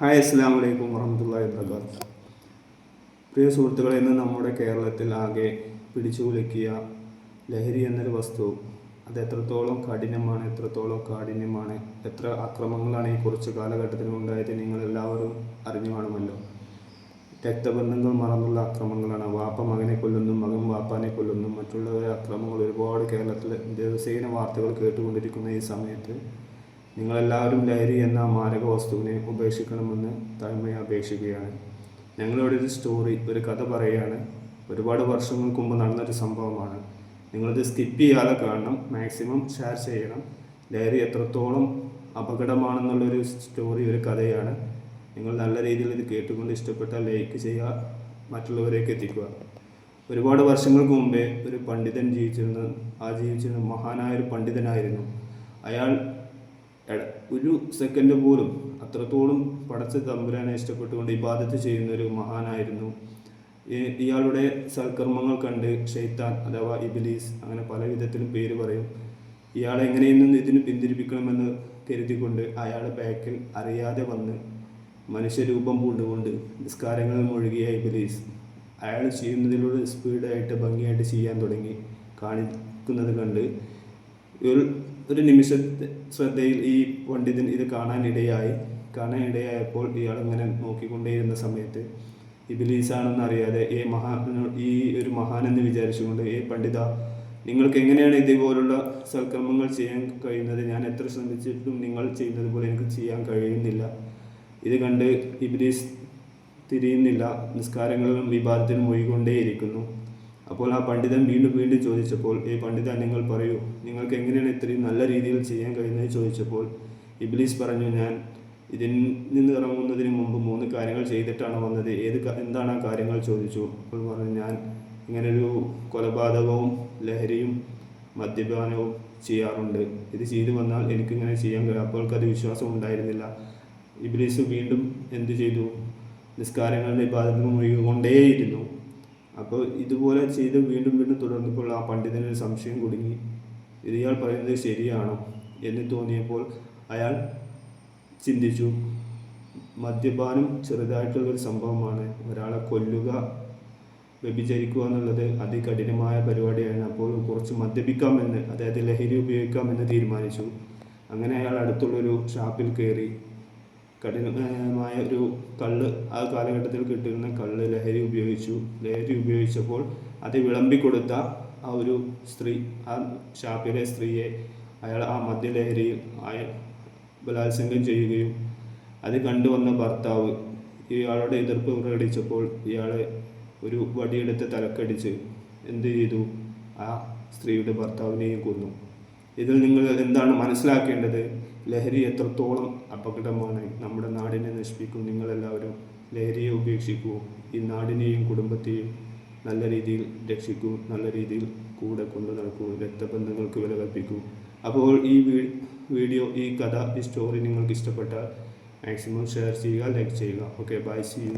Hi അസ്സാം വലൈക്കും വറഹമുല്ലാ വർക്കാത്ത് പ്രിയ സുഹൃത്തുക്കളെ ഇന്ന് നമ്മുടെ കേരളത്തിൽ ആകെ പിടിച്ചു കുലുക്കിയ ലഹരി എന്നൊരു വസ്തു അത് എത്രത്തോളം കഠിനമാണ് എത്രത്തോളം കാഠിന്യമാണ് എത്ര അക്രമങ്ങളാണ് ഈ കുറച്ച് കാലഘട്ടത്തിൽ ഉണ്ടായത് നിങ്ങൾ എല്ലാവരും അറിഞ്ഞു കാണുമല്ലോ രക്തബന്ധങ്ങൾ മറന്നുള്ള അക്രമങ്ങളാണ്. വാപ്പ മകനെ കൊല്ലുന്നു മകൻ വാപ്പാനെ കൊല്ലുന്നു മറ്റുള്ളവരെ അക്രമങ്ങൾ ഒരുപാട് കേരളത്തിൽ ദിവസേന വാർത്തകൾ കേട്ടുകൊണ്ടിരിക്കുന്ന ഈ സമയത്ത് നിങ്ങളെല്ലാവരും ലഹരി എന്ന മാരക വസ്തുവിനെ ഉപേക്ഷിക്കണമെന്ന് താഴ്മയെ അപേക്ഷിക്കുകയാണ്. ഞങ്ങളിവിടെ ഒരു സ്റ്റോറി ഒരു കഥ പറയുകയാണ്. ഒരുപാട് വർഷങ്ങൾക്ക് മുമ്പ് നടന്നൊരു സംഭവമാണ്. നിങ്ങളിത് സ്കിപ്പ് ചെയ്യാതെ കാണണം. മാക്സിമം ഷെയർ ചെയ്യണം. ലഹരി എത്രത്തോളം അപകടമാണെന്നുള്ളൊരു സ്റ്റോറി ഒരു കഥയാണ്. നിങ്ങൾ നല്ല രീതിയിൽ ഇത് കേട്ടുകൊണ്ട് ഇഷ്ടപ്പെട്ടാൽ ലൈക്ക് ചെയ്യുക മറ്റുള്ളവരേക്ക് എത്തിക്കുക. ഒരുപാട് വർഷങ്ങൾക്ക് മുമ്പേ ഒരു പണ്ഡിതൻ ജീവിച്ചിരുന്ന ആ ജീവിച്ചിരുന്ന മഹാനായ ഒരു പണ്ഡിതനായിരുന്നു. അയാൾ ഒരു സെക്കൻഡ് പോലും അത്രത്തോളം പടച്ച തമ്പുരാനെ ഇഷ്ടപ്പെട്ടുകൊണ്ട് ഇബാദത്ത് ചെയ്യുന്ന ഒരു മഹാനായിരുന്നു. ഇയാളുടെ സൽക്കർമ്മങ്ങൾ കണ്ട് ഷെയ്ത്താൻ അഥവാ ഇബിലീസ് അങ്ങനെ പല വിധത്തിലും പേര് പറയും. ഇയാളെ എങ്ങനെയെന്നും ഇതിന് പിന്തിരിപ്പിക്കണമെന്ന് കരുതിക്കൊണ്ട് അയാളുടെ ബാക്കിൽ അറിയാതെ വന്ന് മനുഷ്യരൂപം പൂണ്ടുകൊണ്ട് നിസ്കാരങ്ങളിൽ മുഴുകിയ ഇബിലീസ് അയാൾ ചെയ്യുന്നതിലൂടെ സ്പീഡായിട്ട് ഭംഗിയായിട്ട് ചെയ്യാൻ തുടങ്ങി. കാണിക്കുന്നത് കണ്ട് ഒരു ഒരു നിമിഷ ശ്രദ്ധയിൽ ഈ പണ്ഡിതൻ ഇത് കാണാനിടയായി. കാണാനിടയായപ്പോൾ ഇയാൾ ഇങ്ങനെ നോക്കിക്കൊണ്ടേയിരുന്ന സമയത്ത് ഇബിലീസാണെന്ന് അറിയാതെ ഈ മഹാ ഈ ഒരു മഹാനെന്ന് വിചാരിച്ചുകൊണ്ട് ഏ പണ്ഡിത നിങ്ങൾക്ക് എങ്ങനെയാണ് ഇതേപോലുള്ള സൽക്രമങ്ങൾ ചെയ്യാൻ കഴിയുന്നത്? ഞാൻ എത്ര ശ്രമിച്ചിട്ടും നിങ്ങൾ ചെയ്യുന്നത് പോലെ എനിക്ക് ചെയ്യാൻ കഴിയുന്നില്ല. ഇത് കണ്ട് ഇബിലീസ് തിരിയുന്നില്ല. നിസ്കാരങ്ങളിലും വിവാദത്തിലും ഒഴുകൊണ്ടേയിരിക്കുന്നു അപ്പോൾ ആ പണ്ഡിതൻ വീണ്ടും വീണ്ടും ചോദിച്ചപ്പോൾ ഈ പണ്ഡിതൻ നിങ്ങൾ പറയൂ നിങ്ങൾക്ക് എങ്ങനെയാണ് ഇത്രയും നല്ല രീതിയിൽ ചെയ്യാൻ കഴിയുന്നത്? ചോദിച്ചപ്പോൾ ഇബ്ലീസ് പറഞ്ഞു ഞാൻ ഇതിൽ നിന്ന് ഇറങ്ങുന്നതിന് മുമ്പ് മൂന്ന് കാര്യങ്ങൾ ചെയ്തിട്ടാണ് വന്നത്. ഏത് എന്താണ് ആ കാര്യങ്ങൾ? ചോദിച്ചു. അപ്പോൾ പറഞ്ഞു ഞാൻ ഇങ്ങനൊരു കൊലപാതകവും ലഹരിയും മദ്യപാനവും ചെയ്യാറുണ്ട്. ഇത് ചെയ്തു വന്നാൽ എനിക്കിങ്ങനെ ചെയ്യാൻ കഴിയും. അപ്പോൾ അത് വിശ്വാസം ഉണ്ടായിരുന്നില്ല. ഇബ്ലീസ് വീണ്ടും എന്ത് ചെയ്തു? നിസ്കാരങ്ങളുടെ ബാധ്യത മുഴുകൊണ്ടേയിരുന്നു അപ്പോൾ ഇതുപോലെ ചെയ്ത് വീണ്ടും വീണ്ടും തുടർന്നപ്പോൾ ആ പണ്ഡിതന് ഒരു സംശയം കുടുങ്ങി. ഇയാൾ പറയുന്നത് ശരിയാണോ എന്ന് തോന്നിയപ്പോൾ അയാൾ ചിന്തിച്ചു. മദ്യപാനം ചെറുതായിട്ടുള്ളൊരു സംഭവമാണ്. ഒരാളെ കൊല്ലുക വ്യഭിചരിക്കുക എന്നുള്ളത് അതികഠിനമായ പരിപാടിയാണ്. അപ്പോൾ കുറച്ച് മദ്യപിക്കാമെന്ന് അതായത് ലഹരി ഉപയോഗിക്കാമെന്ന് തീരുമാനിച്ചു. അങ്ങനെ അയാൾ അടുത്തുള്ളൊരു ഷാപ്പിൽ കയറി. കഠിനമായ ഒരു കള്ള് ആ കാലഘട്ടത്തിൽ കിട്ടുന്ന കള്ള് ലഹരി ഉപയോഗിച്ചു. ലഹരി ഉപയോഗിച്ചപ്പോൾ അത് വിളമ്പിക്കൊടുത്ത ആ ഒരു സ്ത്രീ ആ ഷാപ്പിലെ സ്ത്രീയെ അയാൾ ആ മദ്യലഹരിയിൽ അയാൾ ബലാത്സംഗം ചെയ്യുകയും അത് കണ്ടുവന്ന ഭർത്താവ് ഇയാളുടെ എതിർപ്പ് പ്രകടിച്ചപ്പോൾ ഇയാളെ ഒരു വടിയെടുത്ത് തലക്കടിച്ച് എന്ത് ചെയ്തു? ആ സ്ത്രീയുടെ ഭർത്താവിനെയും കൊന്നു. ഇതിൽ നിങ്ങൾ എന്താണ് മനസ്സിലാക്കേണ്ടത്? ലഹരി എത്രത്തോളം അപകടമാണ് നമ്മുടെ നാടിനെ നശിപ്പിക്കും നിങ്ങളെല്ലാവരും ലഹരിയെ ഉപേക്ഷിക്കൂ ഈ നാടിനെയും കുടുംബത്തെയും നല്ല രീതിയിൽ രക്ഷിക്കൂ നല്ല രീതിയിൽ കൂടെ കൊണ്ടു നടക്കൂ രക്തബന്ധങ്ങൾക്ക് വില കൽപ്പിക്കൂ. അപ്പോൾ ഈ വീഡിയോ ഈ കഥ ഈ സ്റ്റോറി നിങ്ങൾക്ക് ഇഷ്ടപ്പെട്ടാൽ മാക്സിമം ഷെയർ ചെയ്യുക ലൈക്ക് ചെയ്യുക. Okay bye see you